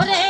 Morena.